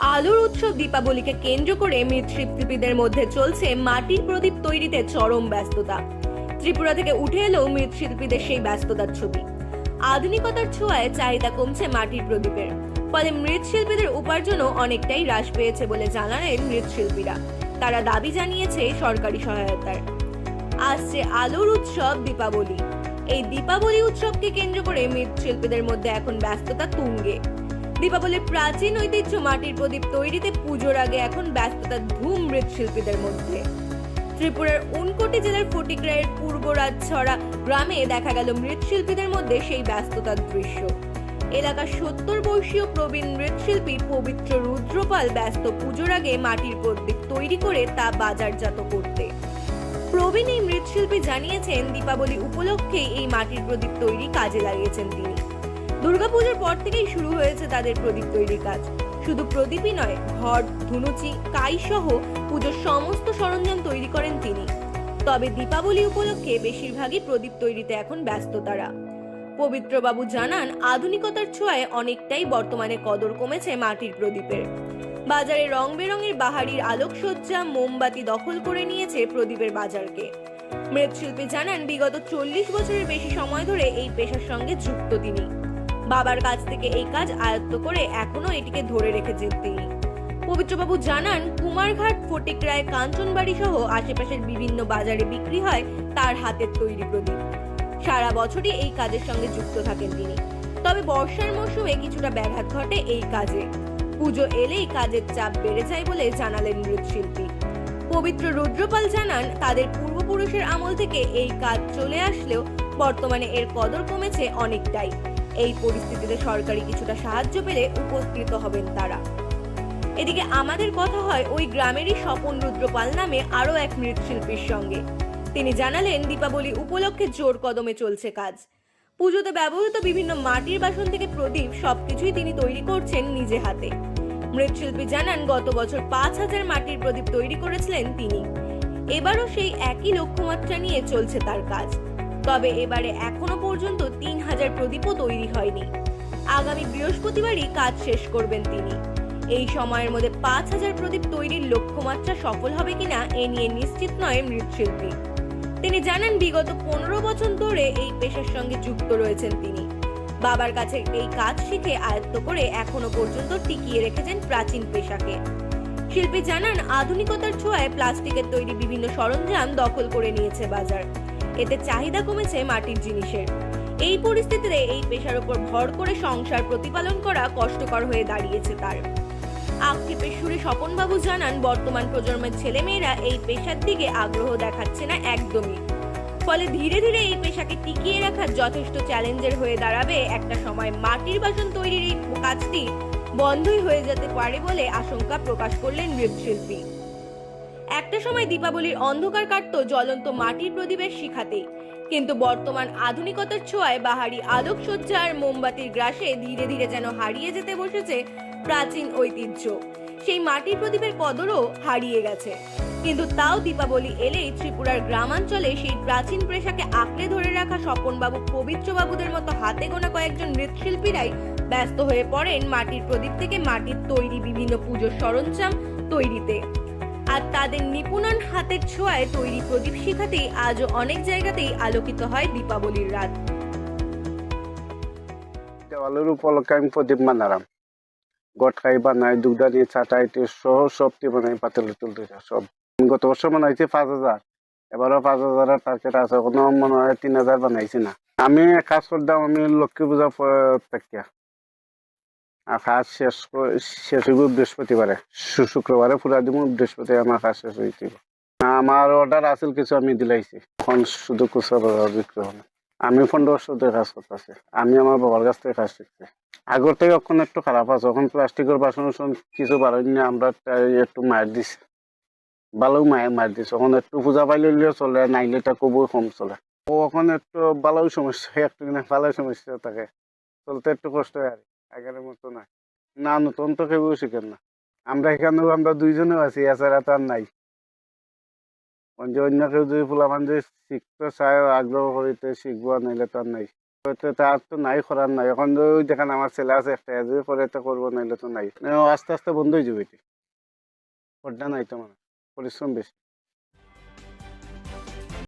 আলোর উৎসব দীপাবলিকে কেন্দ্র করে মৃৎশিল্পীদের মধ্যে চলছে মাটির প্রদীপ তৈরিতে চরম ব্যস্ততা। ত্রিপুরা থেকে উঠে এলো মৃৎশিল্পীদের সেই ব্যস্ততার ছবি। আধুনিকতার ছোঁয়ায় চাহিদা কমছে মাটির প্রদীপের। ফলে মৃৎশিল্পীদের উপার্জনও অনেকটাই হ্রাস পেয়েছে বলে জানালেন মৃৎশিল্পীরা তারা দাবি জানিয়েছে সরকারি সহায়তার। আসছে আলোর উৎসব দীপাবলি। এই দীপাবলি উৎসবকে কেন্দ্র করে মৃৎশিল্পীদের মধ্যে এখন ব্যস্ততা তুঙ্গে। দীপাবলির প্রাচীন ঐতিহ্য মাটির প্রদীপ তৈরিতে পুজোর আগে এখন ব্যস্ততা ধুম মৃৎশিল্পীদের মধ্যে। ত্রিপুরার উনকোটি জেলার ফটিকরায়ের পূর্ব রাজছড়া গ্রামে দেখা গেল মৃৎশিল্পীদের মধ্যে সেই ব্যস্ততার দৃশ্য। এলাকার সত্তর বর্ষীয় প্রবীণ মৃৎশিল্পী পবিত্র রুদ্রপাল ব্যস্ত পুজোর আগে মাটির প্রদীপ তৈরি করে তা বাজারজাত করতে। প্রবীণ এই মৃৎশিল্পী জানিয়েছেন, দীপাবলি উপলক্ষে এই মাটির প্রদীপ তৈরি কাজে লাগিয়েছেন তিনি। দুর্গাপুজোর পর থেকেই শুরু হয়েছে তাদের প্রদীপ তৈরির কাজ। শুধু প্রদীপই নয়, ঘট, ধুনুচি, কাই সহ পুজোর সমস্ত সরঞ্জাম তৈরি করেন তিনি। তবে দীপাবলি উপলক্ষে বেশিরভাগই প্রদীপ তৈরিতে এখন ব্যস্ত তারা। পবিত্রবাবু জানান, আধুনিকতার ছোঁয়ায় অনেকটাই বর্তমানে কদর কমেছে মাটির প্রদীপের। বাজারে রং বেরঙের বাহারির আলোকসজ্জা মোমবাতি দখল করে নিয়েছে প্রদীপের বাজারকে। মৃৎশিল্পী জানান, বিগত চল্লিশ বছরের বেশি সময় ধরে এই পেশার সঙ্গে যুক্ত তিনি। বাবার কাছ থেকে এই কাজ আয়ত্ত করে এখনও এটিকে ধরে রেখেছেন তিনি। পবিত্রবাবু জানান, কুমারঘাট, ফটিকরায়, কাঞ্চনবাড়ি সহ আশেপাশের বিভিন্ন বাজারে বিক্রি হয় তার হাতের তৈরি প্রদীপ। সারা বছরই এই কাজের সঙ্গে যুক্ত থাকেন তিনি। তবে বর্ষার মৌসুমে কিছুটা ব্যাঘাত ঘটে এই কাজে। পুজো এলেই কাজের চাপ বেড়ে যায় বলে জানালেন মৃৎশিল্পী। পবিত্র রুদ্রপাল জানান, তাদের পূর্বপুরুষের আমল থেকে এই কাজ চলে আসলেও বর্তমানে এর কদর কমেছে অনেকটাই। এই পরিস্থিতিতে সরকারি কিছুটা সাহায্য পেলে উপকৃত হবেন তারা। এদিকে আমাদের কথা হয়, ওই গ্রামেরই স্বপন রুদ্রপাল নামে আরও এক মৃৎশিল্পীর সঙ্গে। তিনি জানালেন, দীপাবলি উপলক্ষে জোর কদমে চলছে কাজ। পুজোতে ব্যবহৃত বিভিন্ন মাটির বাসন থেকে প্রদীপ সবকিছুই তিনি তৈরি করছেন নিজে হাতে। মৃৎশিল্পী জানান, গত বছর পাঁচ হাজার মাটির প্রদীপ তৈরি করেছিলেন তিনি। এবারও সেই একই লক্ষ্যমাত্রা নিয়ে চলছে তার কাজ। তবে এবারে এখনও পর্যন্ত তিন হাজার প্রদীপও তৈরি হয়নি। আগামী বৃহস্পতিবারই কাজ শেষ করবেন তিনি। এই সময়ের মধ্যে পাঁচ হাজার প্রদীপ তৈরির লক্ষ্যমাত্রা সফল হবে কিনা এ নিয়ে নিশ্চিত নয় মৃৎশিল্পী। তিনি জানান বিগত পনেরো বছর ধরে এই পেশার সঙ্গে যুক্ত রয়েছেন তিনি। বাবার কাছে এই কাজ শিখে আয়ত্ত করে এখনও পর্যন্ত টিকিয়ে রেখেছেন প্রাচীন পেশাকে। শিল্পী জানান, আধুনিকতার ছোঁয়ায় প্লাস্টিকের তৈরি বিভিন্ন সরঞ্জাম দখল করে নিয়েছে বাজার। এতে চাহিদা কমেছে মাটির জিনিসের। এই পরিস্থিতিতে এই পেশার উপর ভর করে সংসার প্রতিপালন করা কষ্টকর হয়ে দাঁড়িয়েছে তার। আক্ষেপের সুরে স্বপনবাবু জানান, বর্তমান প্রজন্মের ছেলেমেয়েরা এই পেশার দিকে আগ্রহ দেখাচ্ছে না একদমই। ফলে ধীরে ধীরে এই পেশাকে টিকিয়ে রাখা যথেষ্ট চ্যালেঞ্জের হয়ে দাঁড়াবে একটা সময় মাটির বাসন তৈরির এই কাজটি বন্ধই হয়ে যেতে পারে বলে আশঙ্কা প্রকাশ করলেন মৃৎশিল্পী। একটা সময় দীপাবলির অন্ধকার কাটত জ্বলন্ত মাটির প্রদীপের শিখাতেই কিন্তু বর্তমান আধুনিকতার ছোঁয়ায় বাহারি আলোকসজ্জা আর মোমবাতির গ্রাসে ধীরে ধীরে যেন হারিয়ে যেতে বসেছে প্রাচীন ঐতিহ্য। সেই মাটির প্রদীপের কদরও হারিয়ে গেছে। কিন্তু তাও দীপাবলি এলেই ত্রিপুরার গ্রামাঞ্চলে সেই প্রাচীন পেশাকে আঁকড়ে ধরে রাখা স্বপনবাবু পবিত্রবাবুদের মতো হাতে গোনা কয়েকজন মৃৎশিল্পীরাই ব্যস্ত হয়ে পড়েন মাটির প্রদীপ থেকে মাটির তৈরি বিভিন্ন পুজোর সরঞ্জাম তৈরিতে। আর তাদের নিপুণন হাতের ছোঁয়ায় তৈরি প্রদীপ শিখাতেই আজও অনেক জায়গাতেই আলোকিত হয় দীপাবলির রাত। দেওয়ালের উপলক্ষে আমি প্রদীপ গটকাই বানাই, দুগদানি চাটাই সহ সবটি বানাই তুলতে সব। গত বছর বানাইছি পাঁচ হাজার। এবারও পাঁচ হাজারের টার্গেট আছে। কোনো মনে হয় তিন হাজার বানাইছি না। আমি কাজ করতাম, আমি লক্ষ্মী পূজা কাজ শেষ শেষ হইব বৃহস্পতিবারে। শুক্রবারে পুরা দিব বৃহস্পতিবার আমার কাজ শেষ যাব আমার অর্ডার আছিল কিছু আমি দিলাইছি। এখন শুধু খুচরা বিক্রি হবে। আমি পনেরো বছর ধরে কাজ করতেছি। আমি আমার বাবার কাছ থেকে কাজ শিখছি। আগর থেকে এখন একটু খারাপ আছে। এখন প্লাস্টিকের বাসন উসন কিছু বাড়াই না, আমরা একটু মার দিছি। ভালো মায়ের মার দিছে। এখন একটু পূজা পাইলে চলে, নাইলে এটা খুবই কম চলে। ও এখন একটু ভালোই সমস্যা, একটু না ভালোই সমস্যা থাকে। চলতে একটু কষ্ট হয় আর। আগের মতো না। না নতুন তো কেউ শিখেন না? আমরা এখানেও আমরা দুইজনেও আছি, এছাড়া তো আর নাই। অন্য কেউ যদি ফুলামান যদি শিখতে চায়, আগ্রহ করিতে শিখব, নাইলে তো আর নাই। তার তো নাই, করার নাই। এখন দেখেন আমার ছেলে আছে একটা যদি করে তো করব, নাইলে তো নাই। আস্তে আস্তে বন্ধ হয়ে যাবে এটি। নাই তো মানে পরিশ্রম বেশি।